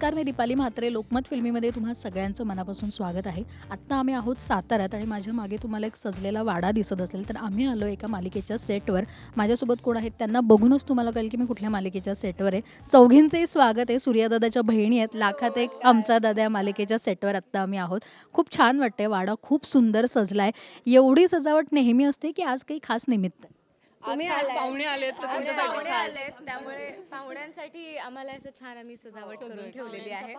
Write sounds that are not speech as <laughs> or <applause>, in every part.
नमस्कार मी दीपाली म्हात्रे. लोकमत फिल्मीमध्ये तुम्हा सगळ्यांचं मनापासून स्वागत आहे. आत्ता आम्ही आहोत साताऱ्यात आणि माझ्या मागे तुम्हाला एक सजलेला वाडा दिसत असेल तर आम्ही आलो एका मालिकेच्या सेटवर. माझ्यासोबत कोण आहेत त्यांना बघूनच तुम्हाला कळेल की मी कुठल्या मालिकेच्या सेटवर आहे. चौघींचंही स्वागत आहे. सूर्यादादाच्या बहिणी आहेत. लाखात एक आमचा दादा या मालिकेच्या सेटवर आत्ता आम्ही आहोत. खूप छान वाटते वाडा खूप सुंदर सजला आहे एवढी सजावट नेहमी असते की आज काही खास निमित्त? आहे तुम्ही पाहुणे आलेत तर तुमच्यासाठी पाहुणे आलेत त्यामुळे पाहुण्यांसाठी आम्हाला असं छान आम्ही सजावट करून ठेवलेली आहे.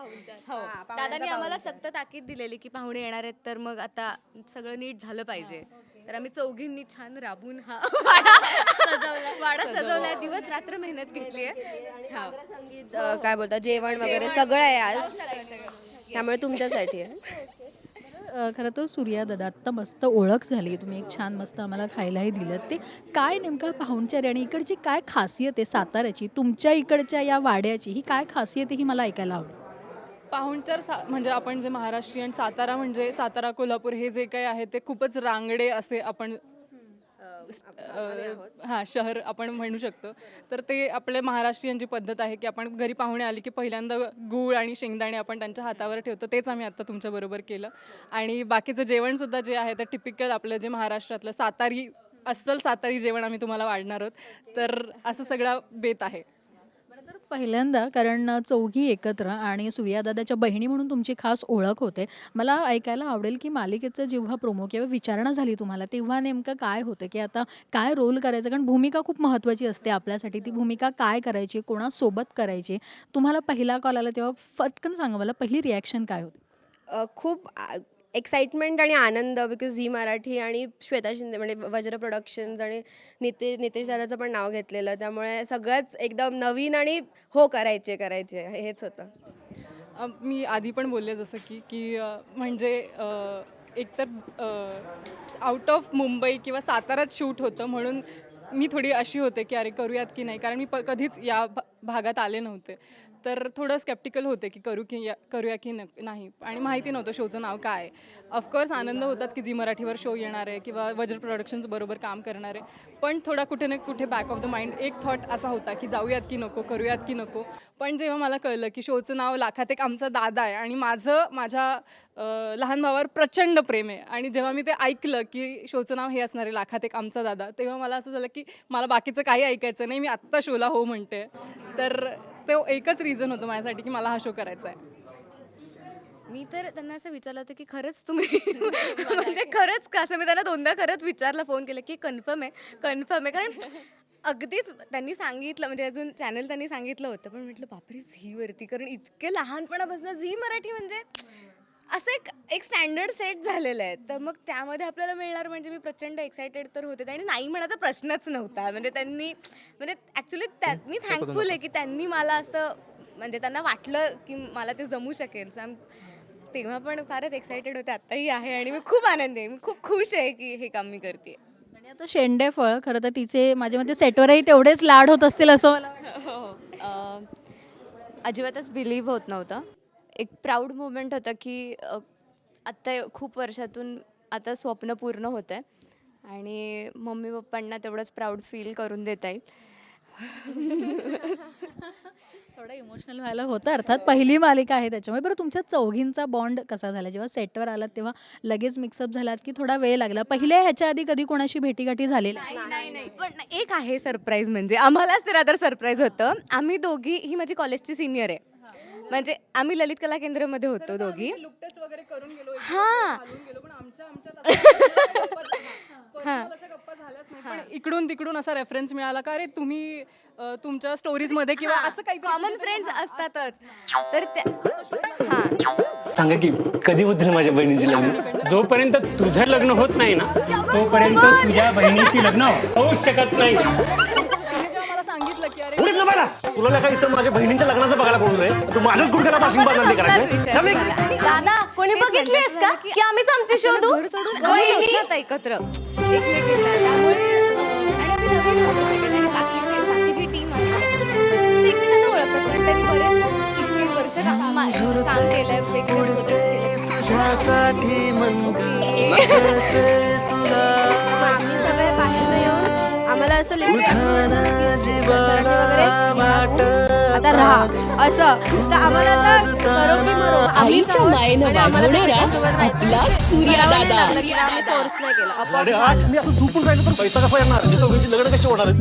हो. दादानी आम्हाला सक्त ताकीद दिलेली की पाहुणे येणार आहेत तर मग आता सगळं नीट झालं पाहिजे. तर आम्ही चौघींनी छान राबून हा वाडा सजवला. वाडा सजवलाय दिवस रात्र मेहनत घेतली संगीत अ, काय बोलता जेवण वगैरे सगळं आहे आज. त्यामुळे तुमच्यासाठी आहे. खरं तर सूर्या दादा आत्ता मस्त ओळख झाली. तुम्ही एक छान मस्त आम्हाला खायलाही दिलं ते काय नेमका पाहुणचारी आणि इकडची काय खासियत आहे साताऱ्याची? तुमच्या इकडच्या या वाड्याची ही काय खासियत आहे ही मला ऐकायला आवडेल. पाहुणचार सा म्हणजे आपण जे महाराष्ट्रीयन सातारा म्हणजे सातारा कोल्हापूर हे जे काही आहे ते खूपच रांगडे असे आपण हां शहर आपण म्हणू शकतो. तर ते आपले महाराष्ट्रीयन जी पद्धत आहे की आपण घरी पाहुणे आले की पहिल्यांदा गूळ आणि शेंगदाणे आपण त्यांच्या हातावर ठेवतो तेच आम्ही आत्ता तुमच्याबरोबर केलं. आणि बाकीचं जेवणसुद्धा जे आहे ते टिपिकल आपलं जे महाराष्ट्रातलं सातारी अस्सल सातारी जेवण आम्ही तुम्हाला वाढणार आहोत. तर असं सगळा बेत आहे. पहिल्यांदा कारण चौघी एकत्र आणि सूर्यादादाच्या बहिणी म्हणून तुमची खास ओळख होते. मला ऐकायला आवडेल की मालिकेचं जेव्हा प्रोमो किंवा विचारणा झाली तुम्हाला तेव्हा नेमकं काय होतं? की आता काय रोल करायचं? कारण भूमिका खूप महत्त्वाची असते आपल्यासाठी. ती भूमिका काय करायची? कोणासोबत करायची? तुम्हाला पहिला कॉल आला तेव्हा फटकन सांगा मला पहिली रिॲक्शन काय होती? खूप एक्साइटमेंट आणि आनंद बिकॉज झी मराठी आणि श्वेता शिंदे म्हणजे वज्र प्रोडक्शन्स आणि निते नितेश दादाचं पण नाव घेतलेलं. त्यामुळे सगळंच एकदम नवीन आणि हो करायचे करायचे. हेच होतं. मी आधी पण बोलले जसं की की म्हणजे एकतर आउट ऑफ मुंबई किंवा सातारात शूट होतं म्हणून मी थोडी अशी होते की अरे करूयात की नाही? कारण मी प कधीच या भा- भागात आले नव्हते. तर थोडं स्केप्टिकल होते की करू की या करूया की न नाही. आणि माहिती नव्हतं शोचं नाव काय. ऑफकोर्स आनंद होताच की जी मराठीवर शो येणार आहे किंवा वज्र प्रोडक्शन्स बरोबर काम करणार आहे. पण थोडा कुठे ना कुठे बॅक ऑफ द माइंड एक थॉट असा होता की जाऊयात की नको करूयात की नको. पण जेव्हा मला कळलं की शोचं नाव लाखात एक आमचा दादा आहे आणि माझं माझ्या लहान भावावर प्रचंड प्रेम आहे. आणि जेव्हा मी ते ऐकलं की शोचं नाव हे असणार आहे लाखात एक आमचा दादा तेव्हा मला असं झालं की मला बाकीचं काही ऐकायचं नाही मी आत्ता शोला हो म्हणते. तर तो एकच रिझन होतं माझ्यासाठी की मला हा शो करायचा आहे. मी तर त्यांना असं विचारलं होतं की खरंच तुम्ही <laughs> म्हणजे खरंच का? असं मी त्यांना दोनदा खरंच विचारलं फोन केला की कन्फर्म आहे कन्फर्म आहे. कारण अगदीच त्यांनी सांगितलं म्हणजे अजून चॅनल त्यांनी सांगितलं होतं. पण म्हटलं बापरे झीवरती कारण इतके लहानपणापासून झी मराठी म्हणजे असं एक एक स्टँडर्ड सेट झालेलं आहे. तर मग त्यामध्ये आपल्याला मिळणार म्हणजे मी प्रचंड एक्सायटेड तर होते. आणि नाही म्हणायचा प्रश्नच नव्हता. म्हणजे त्यांनी म्हणजे ॲक्च्युली मी थँकफुल आहे की त्यांनी मला असं म्हणजे त्यांना वाटलं की मला ते जमू शकेल. सो तेव्हा पण फारच एक्सायटेड होते. आत्ताही आहे आणि मी खूप आनंदी आहे. मी खूप खुश आहे की हे काम मी करते आणि आता शेंडे फळ खरं तर तिचे माझ्या मते सेटवरही तेवढेच लाड होत असतील असं मला वाटतं. अं, अजिबातच बिलीव्ह होत नव्हतं. एक प्राऊड मुवमेंट होतं की आत्ता खूप वर्षातून आता स्वप्न पूर्ण होतं आहे आणि मम्मी पप्पांना तेवढंच प्राऊड फील करून देता येईल. <laughs> थोडं इमोशनल व्हायला होतं अर्थात पहिली मालिका आहे त्याच्यामुळे. बरं तुमच्या चौघींचा बॉन्ड कसा झाला? जेव्हा सेटवर आलात तेव्हा लगेच मिक्सअप झालात की थोडा वेळ लागला? पहिल्या ह्याच्या आधी कधी कोणाशी भेटीगाठी झालेली? आहे? नाही नाही. पण एक आहे सरप्राईज म्हणजे आम्हालाच ते रादर सरप्राईज होतं. आम्ही दोघी ही माझी कॉलेजची सिनियर आहे. म्हणजे आम्ही ललित कला केंद्रामध्ये होतो दोघी. लुक टेस्ट वगैरे करून गेलो हां. घालून गेलो पण आमच्या आमच्यात personal अशा गप्पा झाल्याच नाही पण इकडून तिकडून असा रेफरन्स मिळाला का अरे तुम्ही अ, तुमच्या स्टोरीजमध्ये किंवा असं काही कॉमन फ्रेंड्स असतातच. तर त्या हां. सांगा की कधी होतील माझ्या बहिणीची लग्न? जोपर्यंत तुझं लग्न होत नाही ना तोपर्यंत तुझ्या बहिणीची लग्न होऊच शकत नाही तिने जेव्हा मला सांगितलं की अरे उडीत ना मला तुला काय इथं माझ्या बहिणीच्या लग्नाचं बघायला बोललोय तू माझ्याच गुडघ्याला पाशिंग ते करायचं. दादा कोणी बघितलीस का? की आम्हीच आमचे शोधू? एकत्र. एकमेकींना त्यामुळे अं, आणि आम्ही नवीन होतो सगळे आणि बाकीचे बाकीची टीम आहे. ते एकमेकांना ओळखत नाही त्यांनी बरेच इतके वर्ष काम काम केलंय वेगवेगळे projects केले. तुझ्यासाठी मनगते तुला. आम्हाला असं वाट आता राहा. असं. तर आम्हाला आता करो की मरो आम्हीच आईच्या मायेनं वाढवणारा. आपला सूर्या दादा.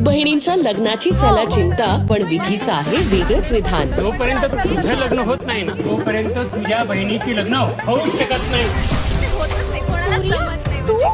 बहिणींच्या लग्नाची सला चिंता पण विधीचं आहे वेगळंच विधान. जोपर्यंत तुझं लग्न होत नाही ना तोपर्यंत तुझ्या बहिणीची लग्न होऊच शकत नाही.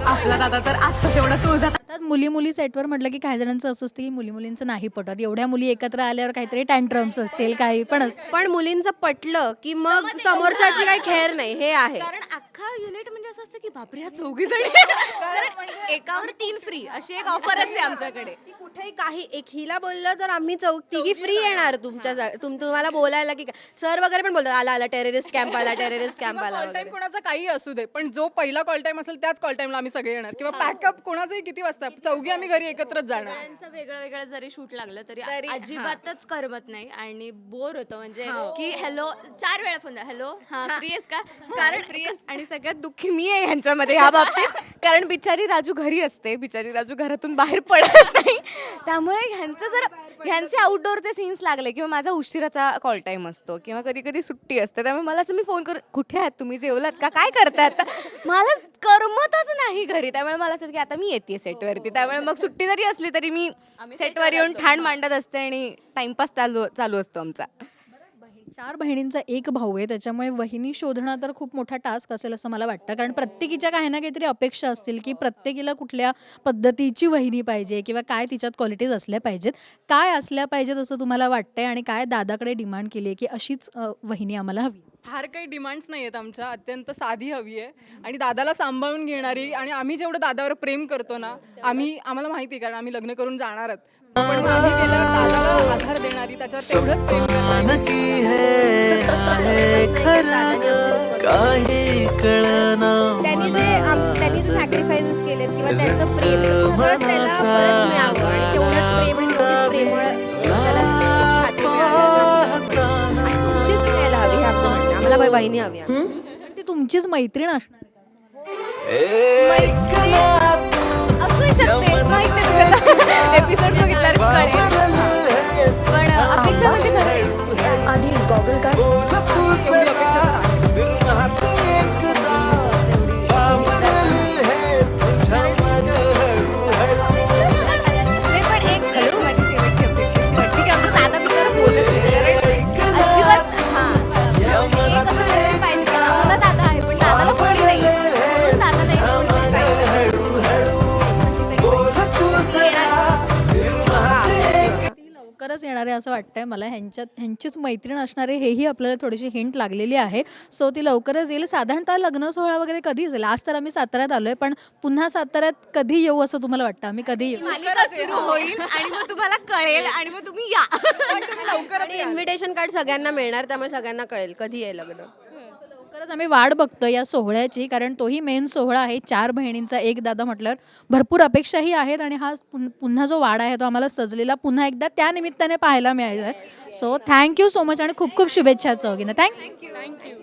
आपला दादा तर आता तेवढा तुळजा आता मुली मुली सेटवर म्हटलं की काही जणांचं असं असतं की मुली मुलींचं नाही पटत. एवढ्या मुली एकत्र आल्यावर काहीतरी टँट्रम्स असतील काही पण असतील. पण मुलींचं पटलं की मग समोरच्याची काही खेर नाही हे आहे. कारण अख्खा युनिट म्हणजे असं असतं की बापरे ह्या चौघी जणी. कारण एकावर तीन फ्री अशी एक ऑफरच आहे आमच्याकडे. की कुठेही काही एक हिला बोललं तर आम्ही चौ तिघी फ्री येणार तुमच्या जा- तुम तुम्हाला बोलायला की सर वगैरे पण बोलतात आला आला टेररिस्ट कॅम्प आला टेररिस्ट कॅम्प आला कॉल वगैरे. टाइम कोणाचा काही असू दे पण जो पहिला कॉल टाइम असेल त्याच कॉल टाइमला आम्ही सगळे येणार. किंवा पॅकअप कोणाचंही किती वाजता चौघी आम्ही घरी एकत्रच जाणार. सगळ्यांचं वेगळं वेगळं जरी शूट लागलं तरी अजिबातच करमत नाही आणि बोर होतं म्हणजे की हॅलो चार वेळा फोन हॅलो हा फ्री आहेस का? कारण आणि सगळ्यात दुःखी मी आहे ह्यांच्यामध्ये ह्या बाबतीत. कारण बिचारी राजू घरी असते. बिचारी राजू घरातून बाहेर पडत नाही. त्यामुळे ह्यांचं जर ह्यांचे आउटडोअरचे सीन्स लागले किंवा माझा उशिराचा कॉल टाईम असतो किंवा कधी कधी सुट्टी असते त्यामुळे मला असं मी फोन कर कुठे आहात? तुम्ही जेवलात का? काय करताय आता? मला करमतच नाही घरी. त्यामुळे मला असं की आता मी येते सेटवरती त्यामुळे मग सुट्टी जरी असली तरी मी सेटवर येऊन ठाण मांडत असते आणि टाइमपास चालू चालू असतो आमचा. चार बहिणींचा एक भाऊ आहे त्याच्यामुळे वहिनी शोधणं तर खूप मोठा टास्क असेल असं मला वाटतं. कारण प्रत्येकीच्या काही ना काहीतरी अपेक्षा असतील की प्रत्येकीला कुठल्या पद्धतीची वहिनी पाहिजे किंवा काय तिच्यात क्वालिटीज असल्या पाहिजेत. काय असल्या पाहिजेत असं तुम्हाला वाटतंय आणि काय दादाकडे डिमांड केली आहे की अशीच वहिनी आम्हाला हवी? फार काही डिमांड्स नाही आहेत आमच्या अत्यंत साधी हवी आहे. आणि दादाला सांभाळून घेणारी आणि आम्ही जेवढं दादावर प्रेम करतो ना आम्ही आम्हाला माहिती आहे कारण आम्ही लग्न करून जाणार आहोत. पण आम्ही गेल्यावर दादाला आधार देणारी त्याच्यावर तेवढंच प्रेम त्यांनी जे आम- त्यांनी जे सॅक्रिफाईसेस केलेत किंवा त्यांचं प्रेम ते परत त्याला परत मिळावं आणि तेवढंच प्रेम आणि तेवढीच प्रेमळ बाई- बहिणी हवी ती तुमचीच मैत्रीण असणार आहे का? असू शकते. माहीत नाही एपिसोड बघितल्यावर कळेल. पण अपेक्षा म्हणजे खरं. आधी गॉगल का एवढी अपेक्षा असं वाटतंय मला ह्यांच्यात ह्यांचीच मैत्रीण असणारे हेही आपल्याला थोडीशी हिंट लागलेली आहे. सो ती लवकरच येईल. साधारणतः लग्न सोहळा वगैरे कधी असेल आज तर आम्ही साताऱ्यात आलोय पण पुन्हा साताऱ्यात कधी येऊ असं तुम्हाला वाटतं? आम्ही कधी येऊ? मालिका सुरू होईल आणि मग तुम्हाला कळेल आणि मग तुम्ही या. आणि इन्व्हिटेशन कार्ड सगळ्यांना मिळणार त्यामुळे सगळ्यांना कळेल कधी आहे लग्न. लवकरच आम्ही वाट बघतोय या सोहळ्याची कारण तोही मेन सोहळा आहे. चार बहिणींचा एक दादा म्हटल्यावर भरपूर अपेक्षाही आहेत आणि हा पुन- पुन्हा जो वाडा आहे तो आम्हाला सजलेला पुन्हा एकदा त्या निमित्ताने पाहायला मिळाला आहे सो थँक्यू सो मच आणि खूप खूप शुभेच्छा चौघींना. Thank you thank you